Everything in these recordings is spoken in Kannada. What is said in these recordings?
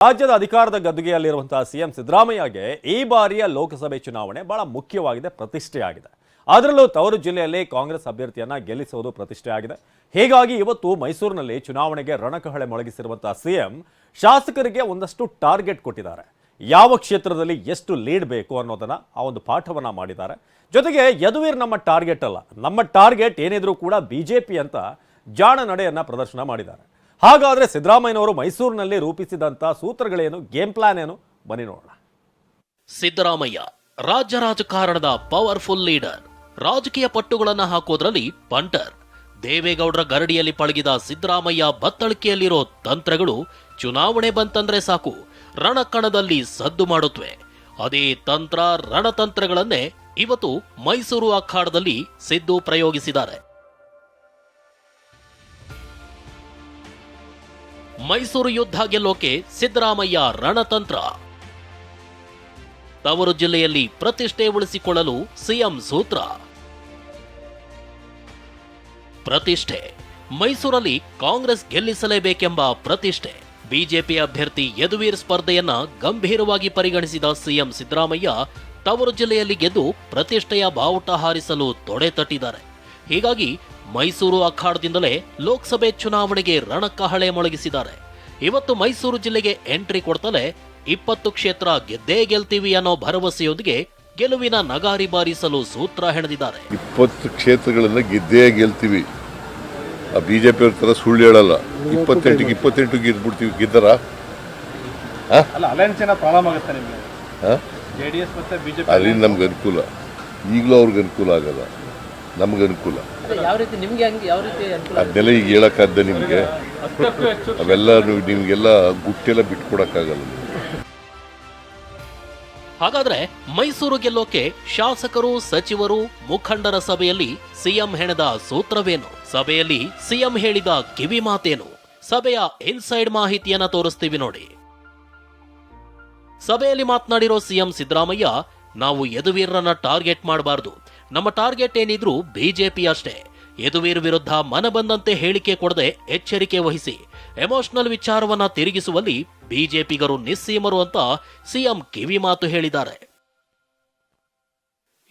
ರಾಜ್ಯದ ಅಧಿಕಾರದ ಗದ್ದುಗೆಯಲ್ಲಿರುವಂತಹ ಸಿಎಂ ಸಿದ್ದರಾಮಯ್ಯಗೆ ಈ ಬಾರಿಯ ಲೋಕಸಭೆ ಚುನಾವಣೆ ಬಹಳ ಮುಖ್ಯವಾಗಿದೆ ಪ್ರತಿಷ್ಠೆಯಾಗಿದೆ ಅದರಲ್ಲೂ ತವರು ಜಿಲ್ಲೆಯಲ್ಲಿ ಕಾಂಗ್ರೆಸ್ ಅಭ್ಯರ್ಥಿಯನ್ನ ಗೆಲ್ಲಿಸುವುದು ಪ್ರತಿಷ್ಠೆಯಾಗಿದೆ ಹೀಗಾಗಿ ಇವತ್ತು ಮೈಸೂರಿನಲ್ಲಿ ಚುನಾವಣೆಗೆ ರಣಕಹಳೆ ಮೊಳಗಿಸಿರುವಂತಹ ಸಿಎಂ ಶಾಸಕರಿಗೆ ಒಂದಷ್ಟು ಟಾರ್ಗೆಟ್ ಕೊಟ್ಟಿದ್ದಾರೆ. ಯಾವ ಕ್ಷೇತ್ರದಲ್ಲಿ ಎಷ್ಟು ಲೀಡ್ ಬೇಕು ಅನ್ನೋದನ್ನ ಆ ಒಂದು ಪಾಠವನ್ನ ಮಾಡಿದ್ದಾರೆ. ಜೊತೆಗೆ ಯದುವೀರ್ ನಮ್ಮ ಟಾರ್ಗೆಟ್ ಅಲ್ಲ, ನಮ್ಮ ಟಾರ್ಗೆಟ್ ಏನಿದ್ರೂ ಕೂಡ ಬಿಜೆಪಿ ಅಂತ ಜಾಣ ನಡೆಯನ್ನ ಪ್ರದರ್ಶನ ಮಾಡಿದ್ದಾರೆ. ಹಾಗಾದ್ರೆ ಸಿದ್ದರಾಮಯ್ಯನವರು ಮೈಸೂರಿನಲ್ಲಿ ರೂಪಿಸಿದಂಥ ಸೂತ್ರಗಳೇನು ಗೇಮ್ ಪ್ಲಾನ್ ಏನು? ಬನ್ನಿ ನೋಡೋಣ. ಸಿದ್ದರಾಮಯ್ಯ, ರಾಜ್ಯ ರಾಜಕಾರಣದ ಪವರ್ಫುಲ್ ಲೀಡರ್ ರಾಜಕೀಯ ಪಟ್ಟುಗಳನ್ನು ಹಾಕೋದ್ರಲ್ಲಿ ಪಂಟರ್ ದೇವೇಗೌಡರ ಗರಡಿಯಲ್ಲಿ ಪಳಗಿದ ಸಿದ್ದರಾಮಯ್ಯ ಬತ್ತಳಿಕೆಯಲ್ಲಿರೋ ತಂತ್ರಗಳು ಚುನಾವಣೆ ಬಂತಂದ್ರೆ ಸಾಕು, ರಣಕಣದಲ್ಲಿ ಸದ್ದು ಮಾಡುತ್ತವೆ ಅದೇ ತಂತ್ರ, ರಣತಂತ್ರಗಳನ್ನೇ ಇವತ್ತು ಮೈಸೂರು ಅಖಾಡದಲ್ಲಿ ಸಿದ್ದು ಪ್ರಯೋಗಿಸಿದ್ದಾರೆ. ಮೈಸೂರು ಯುದ್ಧ ಗೆಲ್ಲೋಕೆ ಸಿದ್ದರಾಮಯ್ಯ ರಣತಂತ್ರ. ತವರು ಜಿಲ್ಲೆಯಲ್ಲಿ ಪ್ರತಿಷ್ಠೆ ಉಳಿಸಿಕೊಳ್ಳಲು ಸಿಎಂ ಸೂತ್ರ. ಪ್ರತಿಷ್ಠೆ. ಮೈಸೂರಲ್ಲಿ ಕಾಂಗ್ರೆಸ್ ಗೆಲ್ಲಿಸಲೇಬೇಕೆಂಬ ಪ್ರತಿಷ್ಠೆ. ಬಿಜೆಪಿ ಅಭ್ಯರ್ಥಿ ಯದುವೀರ್ ಸ್ಪರ್ಧೆಯನ್ನ ಗಂಭೀರವಾಗಿ ಪರಿಗಣಿಸಿದ ಸಿಎಂ ಸಿದ್ದರಾಮಯ್ಯ ತವರು ಜಿಲ್ಲೆಯಲ್ಲಿ ಗೆದ್ದು ಪ್ರತಿಷ್ಠೆಯ ಬಾವುಟ ಹಾರಿಸಲು ತೊಡೆ ತಟ್ಟಿದ್ದಾರೆ. ಹೀಗಾಗಿ ಮೈಸೂರು ಅಖಾಡದಿಂದಲೇ ಲೋಕಸಭೆ ಚುನಾವಣೆಗೆ ರಣಕಹಳೆ ಮೊಳಗಿಸಿದ್ದಾರೆ. ಇವತ್ತು ಮೈಸೂರು ಜಿಲ್ಲೆಗೆ ಎಂಟ್ರಿ ಕೊಡ್ತಲೇ ಇಪ್ಪತ್ತು ಕ್ಷೇತ್ರ ಗೆದ್ದೇ ಗೆಲ್ತೀವಿ ಅನ್ನೋ ಭರವಸೆಯೊಂದಿಗೆ ಗೆಲುವಿನ ನಗಾರಿ ಬಾರಿಸಲು ಸೂತ್ರ ಹೆಣೆದಿದ್ದಾರೆ. ಇಪ್ಪತ್ತು ಕ್ಷೇತ್ರಗಳನ್ನ ಗೆದ್ದೇ ಗೆಲ್ತೀವಿ. ಆ ಬಿಜೆಪಿ ಅವ್ರ ಥರ ಸುಳ್ಳು ಹೇಳಲ್ಲ. ಇಪ್ಪತ್ತೆಂಟಿಗೆ ಇಪ್ಪತ್ತೆಂಟು ಗೆದ್ಬಿಡ್ತೀವಿ. ಗೆದ್ದರ? ಅಲ್ಲ ಅಲಯನ್ಸ್ ಏನೋ ಪ್ರಾಬ್ಲಮ್ ನಿಮಗೆ. ಹಾಂ ಜೆ ಡಿ ಎಸ್ ಮತ್ತೆ ಬಿಜೆಪಿ ಅಲ್ಲಿ ನಮ್ಗೆ ಅನುಕೂಲ. ಈಗಲೂ ಅವ್ರಿಗೆ ಅನುಕೂಲ ಆಗಲ್ಲ. ನಮ್ಗೆ ಅನುಕೂಲ. ಯಾವ ರೀತಿ ನಿಮ್ಗೆ ಹೆಂಗ್ ಯಾವ ರೀತಿ ಅನುಕೂಲ ಅದನ್ನೆಲ್ಲ ಈಗ ಹೇಳಕ್ಕಾದ ನಿಮಗೆ ಅವೆಲ್ಲ ನಿಮಗೆಲ್ಲ ನಿಮ್ಗೆಲ್ಲ ಗುಟ್ಟೆಲ್ಲ ಬಿಟ್ಕೊಡಕ್ಕಾಗಲ್ಲ. ಹಾಗಾದ್ರೆ ಮೈಸೂರು ಗೆಲ್ಲೋಕೆ ಶಾಸಕರು ಸಚಿವರು ಮುಖಂಡರ ಸಭೆಯಲ್ಲಿ ಸಿಎಂ ಹೆಣದ ಸೂತ್ರವೇನು? ಸಭೆಯಲ್ಲಿ ಸಿಎಂ ಹೇಳಿದ ಕಿವಿ ಮಾತೇನು? ಸಭೆಯ ಇನ್ಸೈಡ್ ಮಾಹಿತಿಯನ್ನ ತೋರಿಸ್ತೀವಿ ನೋಡಿ. ಸಭೆಯಲ್ಲಿ ಮಾತನಾಡಿರೋ ಸಿಎಂ ಸಿದ್ದರಾಮಯ್ಯ ನಾವು ಯದುವೀರರನ್ನ ಟಾರ್ಗೆಟ್ ಮಾಡಬಾರದು. ನಮ್ಮ ಟಾರ್ಗೆಟ್ ಏನಿದ್ರು ಬಿಜೆಪಿ ಅಷ್ಟೇ ಯದುವೀರ್ ವಿರುದ್ಧ ಮನಬಂದಂತೆ ಹೇಳಿಕೆ ಕೊಡದೆ ಎಚ್ಚರಿಕೆ ವಹಿಸಿ, ಎಮೋಷನಲ್ ವಿಚಾರವನ್ನ ತಿರುಗಿಸುವಲ್ಲಿ ಬಿಜೆಪಿಗರು ನಿಸ್ಸೀಮರು ಅಂತ ಸಿಎಂ ಕಿವಿ ಮಾತು ಹೇಳಿದ್ದಾರೆ.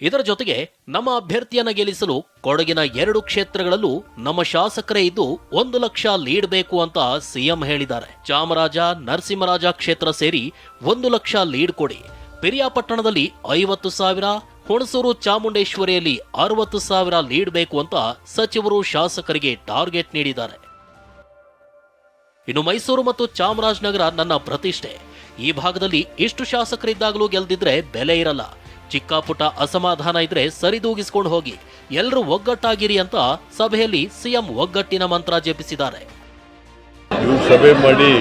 ಇದರ ಜೊತೆಗೆ ನಮ್ಮ ಅಭ್ಯರ್ಥಿಯನ್ನ ಗೆಲ್ಲಿಸಲು ಕೊಡಗಿನ ಎರಡು ಕ್ಷೇತ್ರಗಳಲ್ಲೂ ನಮ್ಮ ಶಾಸಕರೇ ಇದ್ದು ಒಂದು ಲಕ್ಷ ಲೀಡ್ ಬೇಕು ಅಂತ ಸಿಎಂ ಹೇಳಿದ್ದಾರೆ. ಚಾಮರಾಜ, ನರಸಿಂಹರಾಜ ಕ್ಷೇತ್ರ ಸೇರಿ ಒಂದು ಲಕ್ಷ ಲೀಡ್ ಕೊಡಿ. ಪಿರಿಯಾಪಟ್ಟಣದಲ್ಲಿ ಐವತ್ತು ಸಾವಿರ ಹುಣಸೂರು ಚಾಮುಂಡೇಶ್ವರಿಯಲ್ಲಿ ಅರವತ್ತು ಸಾವಿರ ಲೀಡ್ ಬೇಕು ಅಂತ ಸಚಿವರು ಶಾಸಕರಿಗೆ ಟಾರ್ಗೆಟ್ ನೀಡಿದ್ದಾರೆ. ಇನ್ನು ಮೈಸೂರು ಮತ್ತು ಚಾಮರಾಜನಗರ ನನ್ನ ಪ್ರತಿಷ್ಠೆ. ಈ ಭಾಗದಲ್ಲಿ ಇಷ್ಟು ಶಾಸಕರಿದ್ದಾಗಲೂ ಗೆಲ್ದಿದ್ರೆ ಬೆಲೆ ಇರಲ್ಲ. ಚಿಕ್ಕಪುಟ್ಟ ಅಸಮಾಧಾನ ಇದ್ರೆ ಸರಿದೂಗಿಸ್ಕೊಂಡು ಹೋಗಿ. ಎಲ್ಲರೂ ಒಗ್ಗಟ್ಟಾಗಿರಿ ಅಂತ ಸಭೆಯಲ್ಲಿ ಸಿಎಂ ಒಗ್ಗಟ್ಟಿನ ಮಂತ್ರ ಜಪಿಸಿದ್ದಾರೆ. ಸಭೆ ಮಾಡಿ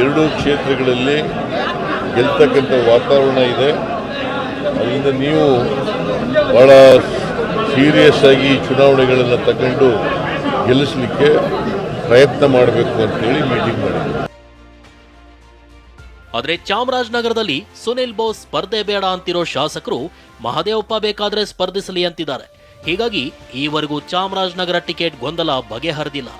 ಎರಡೂ ಕ್ಷೇತ್ರಗಳಲ್ಲಿ ಗೆಲ್ತಕ್ಕಂಥ ವಾತಾವರಣ ಇದೆ. ಅದರಿಂದ ನೀವು ಭಾಳ ಸೀರಿಯಸ್ ಆಗಿ ಚುನಾವಣೆಗಳನ್ನು ತಗೊಂಡು ಗೆಲ್ಲಿಸಲಿಕ್ಕೆ ಪ್ರಯತ್ನ ಮಾಡಬೇಕು ಅಂತೇಳಿ ಮೀಟಿಂಗ್ ಮಾಡಿದ್ರು ಆದರೆ ಚಾಮರಾಜನಗರದಲ್ಲಿ ಸುನಿಲ್ ಬೋಸ್ ಸ್ಪರ್ಧೆ ಬೇಡ ಅಂತಿರೋ ಶಾಸಕರು ಮಹದೇವಪ್ಪ ಬೇಕಾದ್ರೆ ಸ್ಪರ್ಧಿಸಲಿ ಅಂತಿದ್ದಾರೆ. ಹೀಗಾಗಿ ಈವರೆಗೂ ಚಾಮರಾಜನಗರ ಟಿಕೆಟ್ ಗೊಂದಲ ಬಗೆಹರಿದಿಲ್ಲ.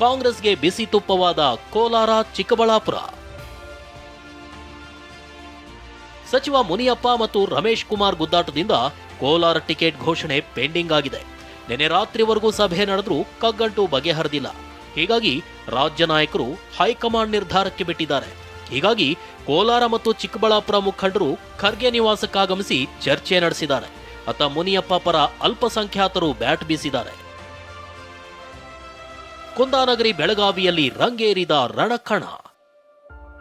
ಕಾಂಗ್ರೆಸ್ಗೆ ಬಿಸಿ ತುಪ್ಪವಾದ ಕೋಲಾರ ಚಿಕ್ಕಬಳ್ಳಾಪುರ. ಸಚಿವ ಮುನಿಯಪ್ಪ ಮತ್ತು ರಮೇಶ್ ಕುಮಾರ್ ಗುದ್ದಾಟದಿಂದ ಕೋಲಾರ ಟಿಕೆಟ್ ಘೋಷಣೆ ಪೆಂಡಿಂಗ್ ಆಗಿದೆ. ನಿನ್ನೆ ರಾತ್ರಿವರೆಗೂ ಸಭೆ ನಡೆದರೂ ಕಗ್ಗಂಟು ಬಗೆಹರಿದಿಲ್ಲ. ಹೀಗಾಗಿ ರಾಜ್ಯ ನಾಯಕರು ಹೈಕಮಾಂಡ್ ನಿರ್ಧಾರಕ್ಕೆ ಬಿಟ್ಟಿದ್ದಾರೆ. ಹೀಗಾಗಿ ಕೋಲಾರ ಮತ್ತು ಚಿಕ್ಕಬಳ್ಳಾಪುರ ಮುಖಂಡರು ಖರ್ಗೆ ನಿವಾಸಕ್ಕಾಗಮಿಸಿ ಚರ್ಚೆ ನಡೆಸಿದ್ದಾರೆ. ಅತ್ತ ಮುನಿಯಪ್ಪ ಪರ ಅಲ್ಪಸಂಖ್ಯಾತರು ಬ್ಯಾಟ್ ಬೀಸಿದ್ದಾರೆ. ಕುಂದಾನಗರಿ ಬೆಳಗಾವಿಯಲ್ಲಿ ರಂಗೇರಿದ ರಣಕಣ.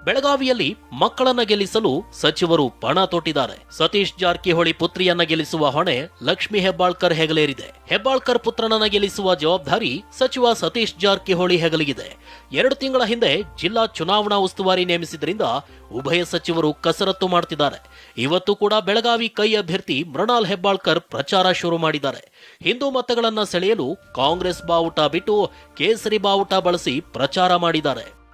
ಬೆಳಗಾವಿಯಲ್ಲಿ ಮಕ್ಕಳನ್ನ ಗೆಲ್ಲಿಸಲು ಸಚಿವರು ಪಣ ತೊಟ್ಟಿದ್ದಾರೆ. ಸತೀಶ್ ಜಾರಕಿಹೊಳಿ ಪುತ್ರಿಯನ್ನ ಗೆಲ್ಲಿಸುವ ಹೊಣೆ ಲಕ್ಷ್ಮಿ ಹೆಬ್ಬಾಳ್ಕರ್ ಹೆಗಲೇರಿದೆ. ಹೆಬ್ಬಾಳ್ಕರ್ ಪುತ್ರನನ್ನ ಗೆಲ್ಲಿಸುವ ಜವಾಬ್ದಾರಿ ಸಚಿವ ಸತೀಶ್ ಜಾರಕಿಹೊಳಿ ಹೆಗಲಿಗಿದೆ. ಎರಡು ತಿಂಗಳ ಹಿಂದೆ ಜಿಲ್ಲಾ ಚುನಾವಣಾ ಉಸ್ತುವಾರಿ ನೇಮಿಸಿದ್ರಿಂದ ಉಭಯ ಸಚಿವರು ಕಸರತ್ತು ಮಾಡ್ತಿದ್ದಾರೆ. ಇವತ್ತು ಕೂಡ ಬೆಳಗಾವಿ ಕೈ ಅಭ್ಯರ್ಥಿ ಮೃಣಾಲ್ ಹೆಬ್ಬಾಳ್ಕರ್ ಪ್ರಚಾರ ಶುರು ಮಾಡಿದ್ದಾರೆ. ಹಿಂದೂ ಮತಗಳನ್ನ ಸೆಳೆಯಲು ಕಾಂಗ್ರೆಸ್ ಬಾವುಟ ಬಿಟ್ಟು ಕೇಸರಿ ಬಾವುಟ ಬಳಸಿ ಪ್ರಚಾರ ಮಾಡಿದ್ದಾರೆ.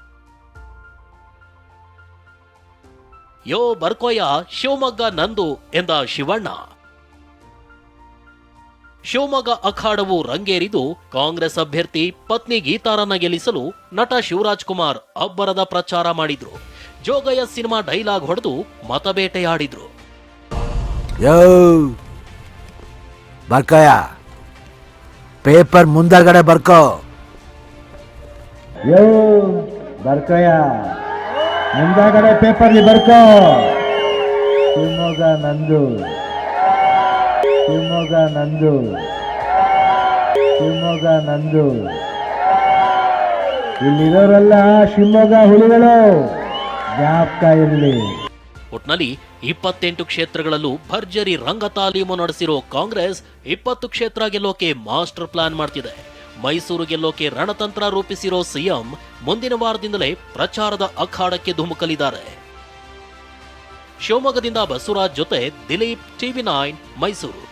ಯೋ ಬರ್ಕೋಯ ಶಿವಮೊಗ್ಗ ನಂದು ಎಂದ ಶಿವಣ್ಣ. ಶಿವಮೊಗ್ಗ ಅಖಾಡವು ರಂಗೇರಿದು ಕಾಂಗ್ರೆಸ್ ಅಭ್ಯರ್ಥಿ ಪತ್ನಿ ಗೀತಾರನ್ನ ಗೆಲ್ಲಿಸಲು ನಟ ಶಿವರಾಜ್ ಕುಮಾರ್ ಅಬ್ಬರದ ಪ್ರಚಾರ ಮಾಡಿದ್ರು. ಜೋಗಯ್ಯ ಸಿನಿಮಾ ಡೈಲಾಗ್ ಹೊಡೆದು ಮತಬೇಟೆಯಾಡಿದ್ರು. ಯೋ! ಬರ್ಕಯ ಪೇಪರ್ ಮುಂದಗಡೆ ಬರ್ಕೋ. ಯೋ! ಬರ್ಕಯ! ಮುಂದಾಗಡೆ ಪೇಪರ್ಲಿ ಬರ್ಕೋ. ಶಿವಮೊಗ್ಗ ನಂದು. ಶಿವಮೊಗ್ಗ ನಂದು. ಶಿವಮೊಗ್ಗ ನಂದು. ಇಲ್ಲಿರೋರೆಲ್ಲ ಶಿವಮೊಗ್ಗ ಹುಲಿಗಳು. ಜ್ಞಾಪಕ ಇರಲಿ. ಒಟ್ನಲ್ಲಿ ಇಪ್ಪತ್ತೆಂಟು ಕ್ಷೇತ್ರಗಳಲ್ಲೂ ಭರ್ಜರಿ ರಂಗ ತಾಲೀಮು ನಡೆಸಿರೋ ಕಾಂಗ್ರೆಸ್ ಇಪ್ಪತ್ತು ಕ್ಷೇತ್ರ ಗೆಲ್ಲೋಕೆ ಮಾಸ್ಟರ್ ಪ್ಲಾನ್ ಮಾಡ್ತಿದೆ. ಮೈಸೂರು ಗೆಲ್ಲೋಕೆ ರಣತಂತ್ರ ರೂಪಿಸಿರೋ ಸಿಎಂ ಮುಂದಿನ ವಾರದಿಂದಲೇ ಪ್ರಚಾರದ ಅಖಾಡಕ್ಕೆ ಧುಮುಕಲಿದ್ದಾರೆ. ಶಿವಮೊಗ್ಗದಿಂದ ಬಸವರಾಜ್ ಜೊತೆ ದಿಲೀಪ್ ಟಿವಿ ನೈನ್ ಮೈಸೂರು.